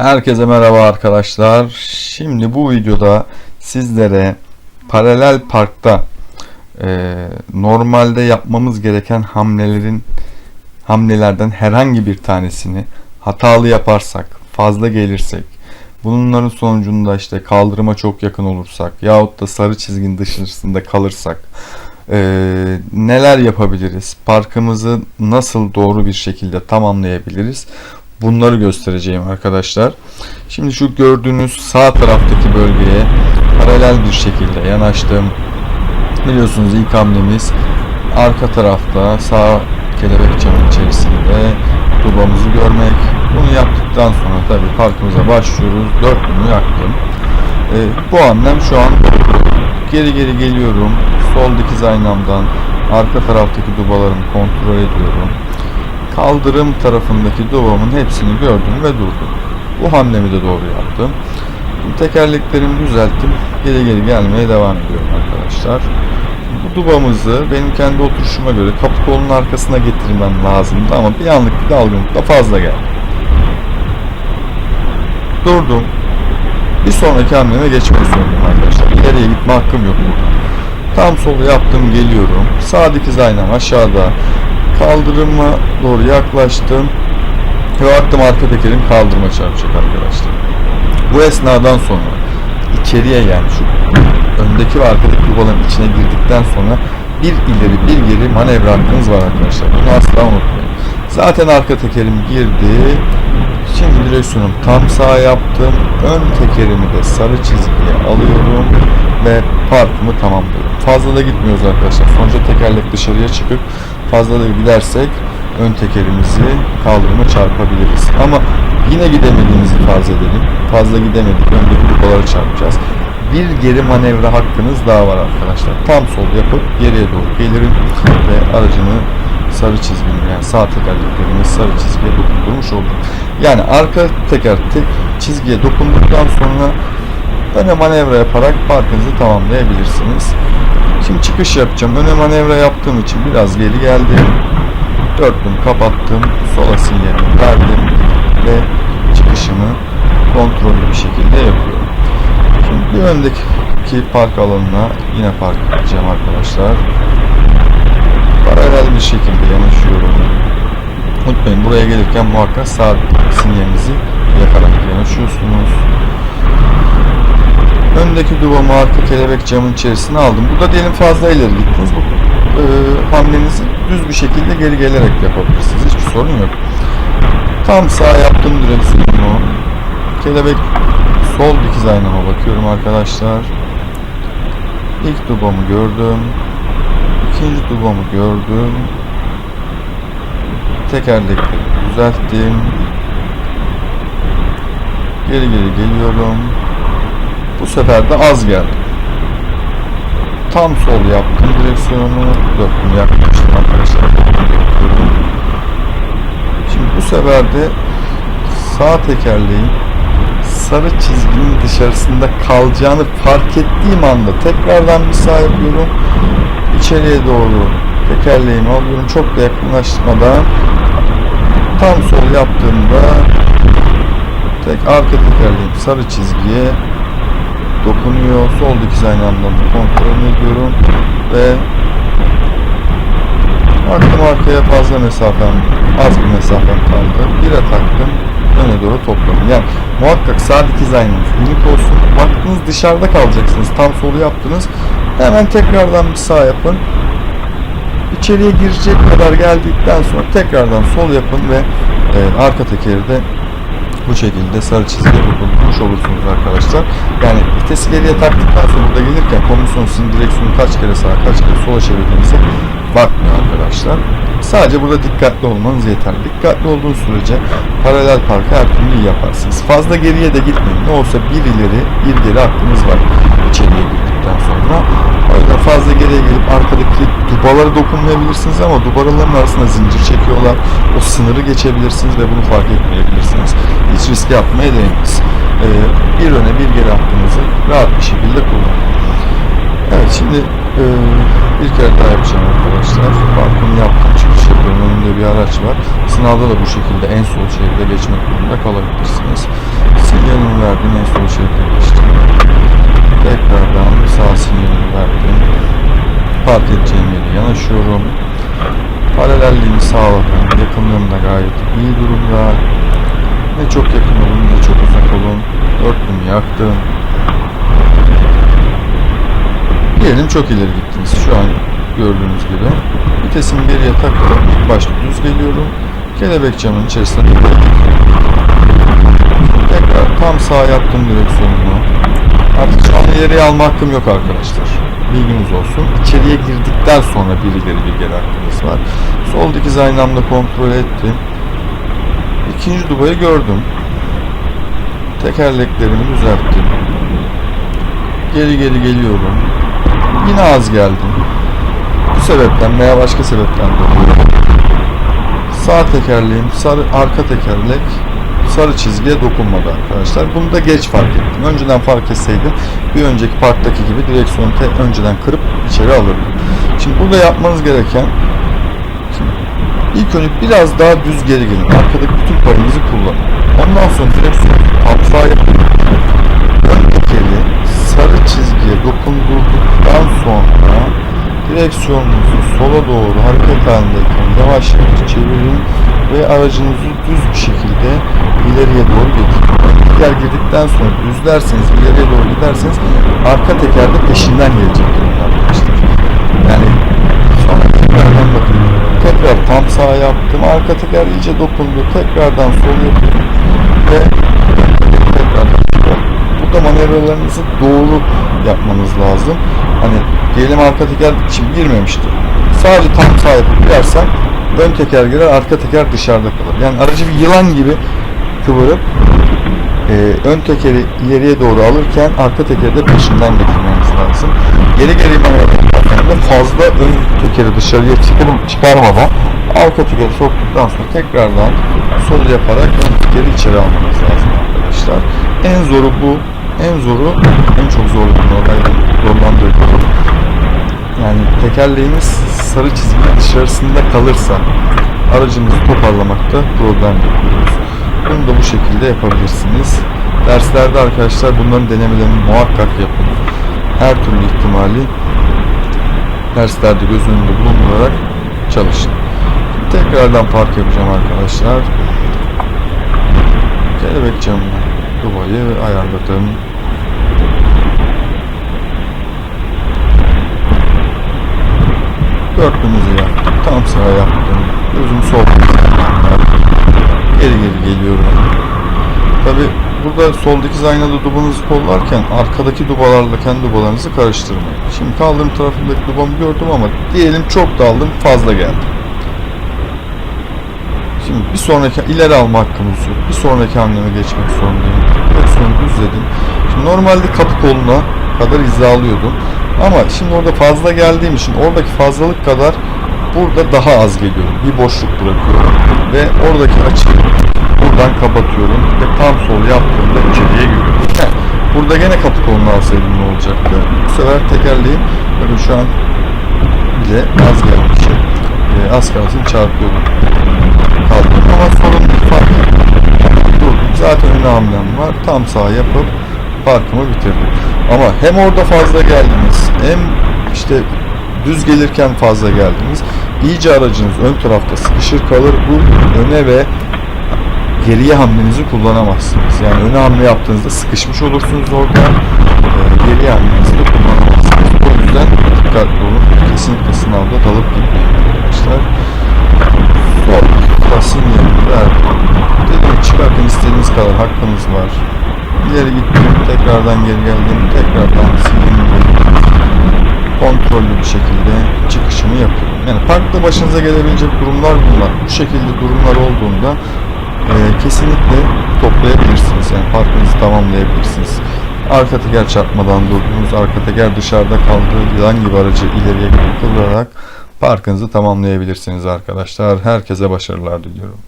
Herkese merhaba arkadaşlar. Şimdi bu videoda sizlere paralel parkta e, normalde yapmamız gereken hamlelerin hamlelerden herhangi bir tanesini hatalı yaparsak, fazla gelirsek, bunların sonucunda işte kaldırıma çok yakın olursak yahut da sarı çizginin dışarısında kalırsak e, neler yapabiliriz? Parkımızı nasıl doğru bir şekilde tamamlayabiliriz? Bunları göstereceğim arkadaşlar. Şimdi şu gördüğünüz sağ taraftaki bölgeye paralel bir şekilde yanaştım. Biliyorsunuz ilk hamlemiz arka tarafta sağ kelebek camın içerisinde dubamızı görmek. Bunu yaptıktan sonra tabii parkımıza başlıyoruz. Dörtlümü yaktım. Ee, bu hamlem şu an geri geri geliyorum. Sol dikiz aynamdan arka taraftaki dubalarımı kontrol ediyorum kaldırım tarafındaki duvamın hepsini gördüm ve durdum. Bu hamlemi de doğru yaptım. Tekerleklerimi düzelttim. Geri geri gelmeye devam ediyorum arkadaşlar. Bu dubamızı benim kendi oturuşuma göre kapı kolunun arkasına getirmem lazımdı ama bir anlık bir dalgınlıkla fazla geldi. Durdum. Bir sonraki hamleme geçmek zorundayım arkadaşlar. İleriye gitme hakkım yok burada. Tam solu yaptım geliyorum. Sağ dikiz aynam aşağıda kaldırıma doğru yaklaştım ve baktım arka tekerim kaldırıma çarpacak arkadaşlar. Bu esnadan sonra içeriye yani şu öndeki ve arkadaki yuvaların içine girdikten sonra bir ileri bir geri manevra hakkınız var arkadaşlar. Bunu asla unutmayın. Zaten arka tekerim girdi. Şimdi direksiyonum tam sağ yaptım. Ön tekerimi de sarı çizgiye alıyorum ve parkımı tamamlıyorum. Fazla da gitmiyoruz arkadaşlar. Sonuçta tekerlek dışarıya çıkıp fazla da gidersek ön tekerimizi kaldırıma çarpabiliriz. Ama yine gidemediğimizi farz edelim. Fazla gidemedik. Öndeki dubalara çarpacağız. Bir geri manevra hakkınız daha var arkadaşlar. Tam sol yapıp geriye doğru gelirim ve aracımı sarı çizgimi yani sağ tekerleklerimi sarı çizgiye dokundurmuş oldum. Yani arka teker tek çizgiye dokunduktan sonra öne manevra yaparak parkınızı tamamlayabilirsiniz. Şimdi çıkış yapacağım. Öne manevra yaptığım için biraz geri geldim. Dörtlüm kapattım. Sola sinyalimi verdim. Ve çıkışımı kontrollü bir şekilde yapıyorum. Şimdi bir öndeki park alanına yine park edeceğim arkadaşlar. Paralel bir şekilde yanaşıyorum. Unutmayın buraya gelirken muhakkak sağ sinyalinizi yakarak yanaşıyorsunuz. Öndeki duvamı arka kelebek camın içerisine aldım. Burada diyelim fazla ileri gittiniz. Bu e, hamlenizi düz bir şekilde geri gelerek yapabilirsiniz. Hiçbir sorun yok. Tam sağ yaptım direksiyonu. Kelebek sol dikiz aynama bakıyorum arkadaşlar. İlk dubamı gördüm. İkinci dubamı gördüm. Tekerlekleri düzelttim. Geri geri geliyorum. Bu sefer de az geldi. Tam sol yaptım direksiyonu. Dörtlüm yaklaştım arkadaşlar. Şimdi bu sefer de sağ tekerleğin sarı çizginin dışarısında kalacağını fark ettiğim anda tekrardan bir sağ yapıyorum. İçeriye doğru tekerleğimi alıyorum. Çok da yakınlaşmadan tam sol yaptığımda tek arka tekerleğim sarı çizgiye dokunuyor. Sol dikiz aynı anda kontrol ediyorum ve baktım arkaya fazla mesafem, az bir mesafem kaldı. Bire taktım, öne doğru topladım. Yani muhakkak sağ dikiz aynanız unik olsun. Baktınız dışarıda kalacaksınız. Tam solu yaptınız. Hemen tekrardan bir sağ yapın. İçeriye girecek kadar geldikten sonra tekrardan sol yapın ve e, arka tekeri de bu şekilde sarı çizgiye dokunmuş olursunuz arkadaşlar. Yani vitesi geriye taktıktan sonra burada gelirken komisyon sizin direksiyonu kaç kere sağa kaç kere sola çevirdiğinize bakmıyor arkadaşlar. Sadece burada dikkatli olmanız yeterli. Dikkatli olduğunuz sürece paralel parkı her türlü yaparsınız. Fazla geriye de gitmeyin. Ne olsa bir ileri bir geri hakkınız var içeriye girdikten sonra. O yüzden fazla geriye gelip arkadaki dubalara dokunmayabilirsiniz ama dubaların arasında zincir çekiyorlar. O sınırı geçebilirsiniz ve bunu fark etmeyebilirsiniz. Hiç risk yapmaya değmez. Ee, bir öne bir geri hakkınızı rahat bir şekilde kullanın. Evet şimdi Ee, bir kere daha yapacağım arkadaşlar. Parkımı yaptım. Çıkış yapıyorum. Önümde bir araç var. Sınavda da bu şekilde en sol şeride geçmek durumunda kalabilirsiniz. Sinyalimi verdim. En sol şeride geçtim. Tekrardan sağ sinyalimi verdim. Park edeceğim yere yanaşıyorum. Paralelliğimi sağladım. Yakınlığım da gayet iyi durumda. Ne çok yakın olun ne çok uzak olun. Örtümü yaktım. Diyelim çok ileri gittiniz. Şu an gördüğünüz gibi. Vitesimi geriye taktım. İlk başta düz geliyorum. Kelebek camın gidiyorum. Tekrar tam sağ yaptım direksiyonumu. Artık şu an ileriye alma hakkım yok arkadaşlar. Bilginiz olsun. İçeriye girdikten sonra bir ileri bir geri hakkınız var. Sol dikiz aynı anda kontrol ettim. İkinci dubayı gördüm. Tekerleklerimi düzelttim. Geri geri geliyorum. Yine az geldim. Bu sebepten veya başka sebepten dolayı sağ tekerleğim, sarı arka tekerlek sarı çizgiye dokunmadı arkadaşlar. Bunu da geç fark ettim. Önceden fark etseydim bir önceki parktaki gibi direksiyonu önceden kırıp içeri alırdım. Şimdi burada yapmanız gereken ilk önce biraz daha düz geri gelin. Arkadaki bütün payınızı kullanın. Ondan sonra direksiyonu atfa yapın. Ön tekeri sarı çizgiye dokundurduktan sonra direksiyonunuzu sola doğru hareket halindeyken yavaş yavaş çevirin ve aracınızı düz bir şekilde ileriye doğru getirin. Teker girdikten sonra düzlerseniz, ileriye doğru giderseniz arka teker de peşinden gelecektir arkadaşlar. Yani sonra tekrardan bakın. Tekrar tam sağ yaptım. Arka teker iyice dokundu. Tekrardan sol yapıyorum. Ve tekrardan Burada manevralarınızı doğru yapmanız lazım. Hani diyelim arka teker şimdi girmemişti. Sadece tam sağ yapıp girersem ön teker girer, arka teker dışarıda kalır. Yani aracı bir yılan gibi kıvırıp e, ön tekeri ileriye doğru alırken arka tekeri de peşinden getirmeniz lazım. Geri geri manevra yaparken de fazla ön tekeri dışarıya çıkarım, çıkarmadan arka tekeri soktuktan sonra tekrardan sol yaparak ön tekeri içeri almanız lazım arkadaşlar. En zoru bu. En zoru, en çok zorladığım olay zorlandığı konu. Yani tekerleğiniz sarı çizginin dışarısında kalırsa aracınızı toparlamakta problem yaşıyoruz. Bunu da bu şekilde yapabilirsiniz. Derslerde arkadaşlar bunların denemelerini muhakkak yapın. Her türlü ihtimali derslerde göz önünde bulundurarak çalışın. Tekrardan park yapacağım arkadaşlar. Kelebek camına dubayı ayarladım. Dörtlümüzü yaptım. Tam sağa yaptım. Gözüm sol. Geri geri geliyorum. Tabi burada soldaki aynada dubanızı kollarken arkadaki dubalarla kendi dubalarınızı karıştırmayın. Şimdi kaldığım tarafındaki dubamı gördüm ama diyelim çok daldım fazla geldi. Şimdi bir sonraki ileri alma hakkımız yok. Bir sonraki hamleme geçmek zorundayım. Direksiyonu düzledim. Şimdi normalde kapı koluna kadar hizalıyordum. Ama şimdi orada fazla geldiğim için oradaki fazlalık kadar burada daha az geliyorum. Bir boşluk bırakıyorum ve oradaki açıyı buradan kapatıyorum ve tam sol yaptığımda içeriye giriyorum. Burada gene kapı kolunu alsaydım ne olacaktı? Bu sefer tekerleğim bakın şu an bile az gelmiş. Ee, az kalsın çarpıyordum. Kaldım ama sorun fark. Durdum. Zaten ön hamlem var. Tam sağ yapıp parkımı bitirdim. Ama hem orada fazla geldiniz hem işte düz gelirken fazla geldiniz. İyice aracınız ön tarafta sıkışır kalır. Bu öne ve geriye hamlenizi kullanamazsınız. Yani öne hamle yaptığınızda sıkışmış olursunuz orada. Ee, geriye hamlenizi de kullanamazsınız. O yüzden dikkatli olun. Kesinlikle sınavda dalıp gitmeyin arkadaşlar. Basın yerini verdim. Dedim çıkarken istediğiniz kadar hakkınız var. İleri gittim, tekrardan geri geldim, tekrardan sildim kontrollü bir şekilde çıkışımı yapıyorum. Yani parkta başınıza gelebilecek durumlar bunlar. Bu şekilde durumlar olduğunda e, kesinlikle toplayabilirsiniz. Yani parkınızı tamamlayabilirsiniz. Arka teker çarpmadan durdunuz, arka teker dışarıda kaldı, yılan gibi aracı ileriye kıvırarak parkınızı tamamlayabilirsiniz arkadaşlar. Herkese başarılar diliyorum.